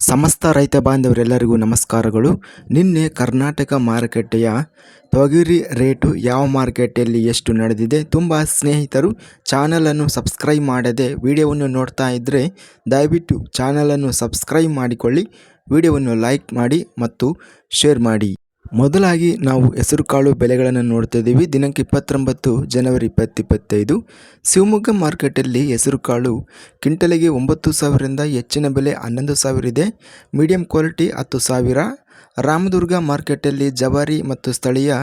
ಸಮಸ್ತ ರೈತ ಬಾಂಧವರೆಲ್ಲರಿಗೂ ನಮಸ್ಕಾರಗಳು. ನಿನ್ನೆ ಕರ್ನಾಟಕ ಮಾರುಕಟ್ಟೆಯ ತೊಗರಿ ರೇಟು ಯಾವ ಮಾರುಕಟ್ಟೆಯಲ್ಲಿ ಎಷ್ಟು ನಡೆದಿದೆ ತುಂಬ ಸ್ನೇಹಿತರು ಚಾನಲನ್ನು ಸಬ್ಸ್ಕ್ರೈಬ್ ಮಾಡದೆ ವಿಡಿಯೋವನ್ನು ನೋಡ್ತಾ ಇದ್ದರೆ ದಯವಿಟ್ಟು ಚಾನಲನ್ನು ಸಬ್ಸ್ಕ್ರೈಬ್ ಮಾಡಿಕೊಳ್ಳಿ, ವಿಡಿಯೋವನ್ನು ಲೈಕ್ ಮಾಡಿ ಮತ್ತು ಶೇರ್ ಮಾಡಿ. ಮೊದಲಾಗಿ ನಾವು ಹೆಸರುಕಾಳು ಬೆಲೆಗಳನ್ನು ನೋಡ್ತಾ ಇದ್ದೀವಿ. ದಿನಾಂಕ ಇಪ್ಪತ್ತೊಂಬತ್ತು ಜನವರಿ ಇಪ್ಪತ್ತಿಪ್ಪತ್ತೈದು. ಶಿವಮೊಗ್ಗ ಮಾರ್ಕೆಟಲ್ಲಿ ಹೆಸರುಕಾಳು ಕಿಂಟಲಿಗೆ ಒಂಬತ್ತು ಸಾವಿರದಿಂದ ಹೆಚ್ಚಿನ ಬೆಲೆ ಹನ್ನೊಂದು ಸಾವಿರ ಇದೆ. ಮೀಡಿಯಂ ಕ್ವಾಲಿಟಿ ಹತ್ತು ಸಾವಿರ. ರಾಮದುರ್ಗ ಮಾರ್ಕೆಟಲ್ಲಿ ಜವಾರಿ ಮತ್ತು ಸ್ಥಳೀಯ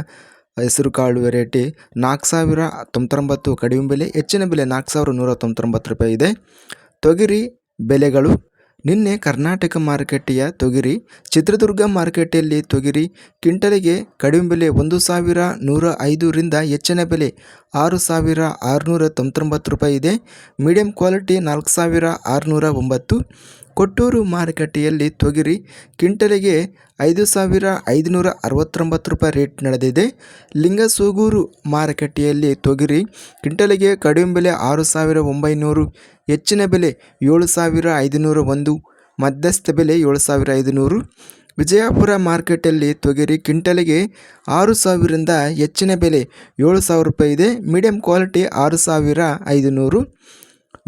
ಹೆಸರುಕಾಳು ವೆರೈಟಿ ನಾಲ್ಕು ಸಾವಿರ ತೊಂಬತ್ತೊಂಬತ್ತು ಕಡಿಮೆ ಬೆಲೆ, ಹೆಚ್ಚಿನ ಬೆಲೆ ನಾಲ್ಕು ಸಾವಿರ ನೂರ ತೊಂಬತ್ತೊಂಬತ್ತು ರೂಪಾಯಿ ಇದೆ. ತೊಗರಿ ಬೆಲೆಗಳು ನಿನ್ನೆ ಕರ್ನಾಟಕ ಮಾರುಕಟ್ಟೆಯ ತೊಗರಿ, ಚಿತ್ರದುರ್ಗ ಮಾರುಕಟ್ಟೆಯಲ್ಲಿ ತೊಗರಿ ಕ್ವಿಂಟಲಿಗೆ ಕಡಿಮೆ ಬೆಲೆ ಒಂದು ಸಾವಿರ ನೂರ ಐದರಿಂದ ಹೆಚ್ಚಿನ ಬೆಲೆ ಆರು ಸಾವಿರ ಆರುನೂರ ತೊಂಬತ್ತೊಂಬತ್ತು ರೂಪಾಯಿ ಇದೆ. ಮೀಡಿಯಂ ಕ್ವಾಲಿಟಿ ನಾಲ್ಕು ಸಾವಿರ ಆರುನೂರ ಒಂಬತ್ತು. ಕೊಟ್ಟೂರು ಮಾರುಕಟ್ಟೆಯಲ್ಲಿ ತೊಗರಿ ಕ್ವಿಂಟಲಿಗೆ ಐದು ಸಾವಿರ ಐದುನೂರ ಅರವತ್ತೊಂಬತ್ತು ರೂಪಾಯಿ ರೇಟ್ ನಡೆದಿದೆ. ಲಿಂಗಸೂಗೂರು ಮಾರುಕಟ್ಟೆಯಲ್ಲಿ ತೊಗರಿ ಕ್ವಿಂಟಲಿಗೆ ಕಡಿಮೆ ಬೆಲೆ ಆರು ಸಾವಿರ ಒಂಬೈನೂರು, ಹೆಚ್ಚಿನ ಬೆಲೆ ಏಳು ಸಾವಿರ ಐದುನೂರ ಒಂದು, ಮಧ್ಯಸ್ಥ ಬೆಲೆ ಏಳು ಸಾವಿರ ಐದುನೂರು. ವಿಜಯಪುರ ಮಾರ್ಕೆಟಲ್ಲಿ ತೊಗರಿ ಕ್ವಿಂಟಲಿಗೆ ಆರು ಸಾವಿರದಿಂದ ಹೆಚ್ಚಿನ ಬೆಲೆ ಏಳು ಸಾವಿರ ರೂಪಾಯಿ ಇದೆ. ಮೀಡಿಯಂ ಕ್ವಾಲಿಟಿ ಆರು ಸಾವಿರ ಐದುನೂರು.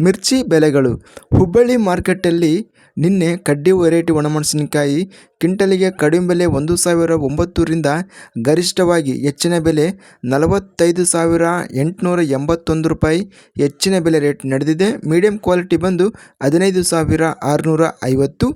ಮಿರ್ಚಿ ಬೆಲೆಗಳು ಹುಬ್ಬಳ್ಳಿ ಮಾರ್ಕೆಟಲ್ಲಿ ನಿನ್ನೆ ಕಡ್ಡಿ ವೆರೈಟಿ ಒಣಮೆಣಸಿನಕಾಯಿ ಕ್ವಿಂಟಲಿಗೆ ಕಡಿಮೆ ಬೆಲೆ ಒಂದು ಸಾವಿರ ಒಂಬತ್ತರಿಂದ ಗರಿಷ್ಠವಾಗಿ ಹೆಚ್ಚಿನ ಬೆಲೆ ನಲವತ್ತೈದು ಸಾವಿರ ಎಂಟುನೂರ ಎಂಬತ್ತೊಂದು ರೂಪಾಯಿ ಹೆಚ್ಚಿನ ಬೆಲೆ ರೇಟ್ ನಡೆದಿದೆ. ಮೀಡಿಯಂ ಕ್ವಾಲಿಟಿ ಬಂದು ಹದಿನೈದು ಸಾವಿರ ಆರುನೂರ ಐವತ್ತು.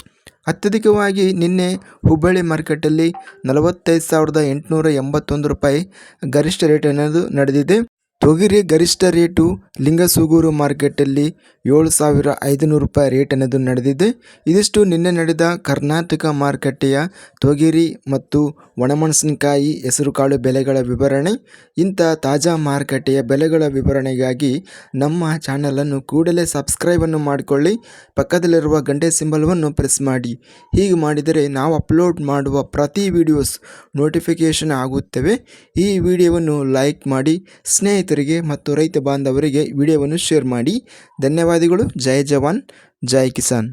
ಅತ್ಯಧಿಕವಾಗಿ ನಿನ್ನೆ ಹುಬ್ಬಳ್ಳಿ ಮಾರ್ಕೆಟಲ್ಲಿ ನಲವತ್ತೈದು ಸಾವಿರದ ಎಂಟುನೂರ ಎಂಬತ್ತೊಂದು ರೂಪಾಯಿ ಗರಿಷ್ಠ ರೇಟ್ ಅನ್ನೋದು ನಡೆದಿದೆ. ತೊಗರಿ ಗರಿಷ್ಠ ರೇಟು ಲಿಂಗಸೂಗೂರು ಮಾರ್ಕೆಟಲ್ಲಿ ಏಳು ಸಾವಿರ ಐದುನೂರು ರೂಪಾಯಿ ರೇಟ್ ಅನ್ನೋದು ನಡೆದಿದೆ. ಇದಿಷ್ಟು ನಿನ್ನೆ ನಡೆದ ಕರ್ನಾಟಕ ಮಾರುಕಟ್ಟೆಯ ತೊಗರಿ ಮತ್ತು ಒಣಮೆಣಸಿನಕಾಯಿ ಹೆಸರುಕಾಳು ಬೆಲೆಗಳ ವಿವರಣೆ, ಇಂಥ ತಾಜಾ ಮಾರುಕಟ್ಟೆಯ ಬೆಲೆಗಳ ವಿವರಣೆಗಾಗಿ ನಮ್ಮ ಚಾನಲನ್ನು ಕೂಡಲೇ ಸಬ್ಸ್ಕ್ರೈಬನ್ನು ಮಾಡಿಕೊಳ್ಳಿ, ಪಕ್ಕದಲ್ಲಿರುವ ಗಂಟೆ ಸಿಂಬಲ್ವನ್ನು ಪ್ರೆಸ್ ಮಾಡಿ. ಹೀಗೆ ಮಾಡಿದರೆ ನಾವು ಅಪ್ಲೋಡ್ ಮಾಡುವ ಪ್ರತಿ ವಿಡಿಯೋಸ್ ನೋಟಿಫಿಕೇಷನ್ ಆಗುತ್ತವೆ. ಈ ವಿಡಿಯೋವನ್ನು ಲೈಕ್ ಮಾಡಿ, ಸ್ನೇಹಿತರಿಗೆ ಮತ್ತು ರೈತ ಬಾಂಧವರಿಗೆ ವಿಡಿಯೋವನ್ನು ಶೇರ್ ಮಾಡಿ. ధన్యవాదాలు జై జవాన్. జై కిసాన్.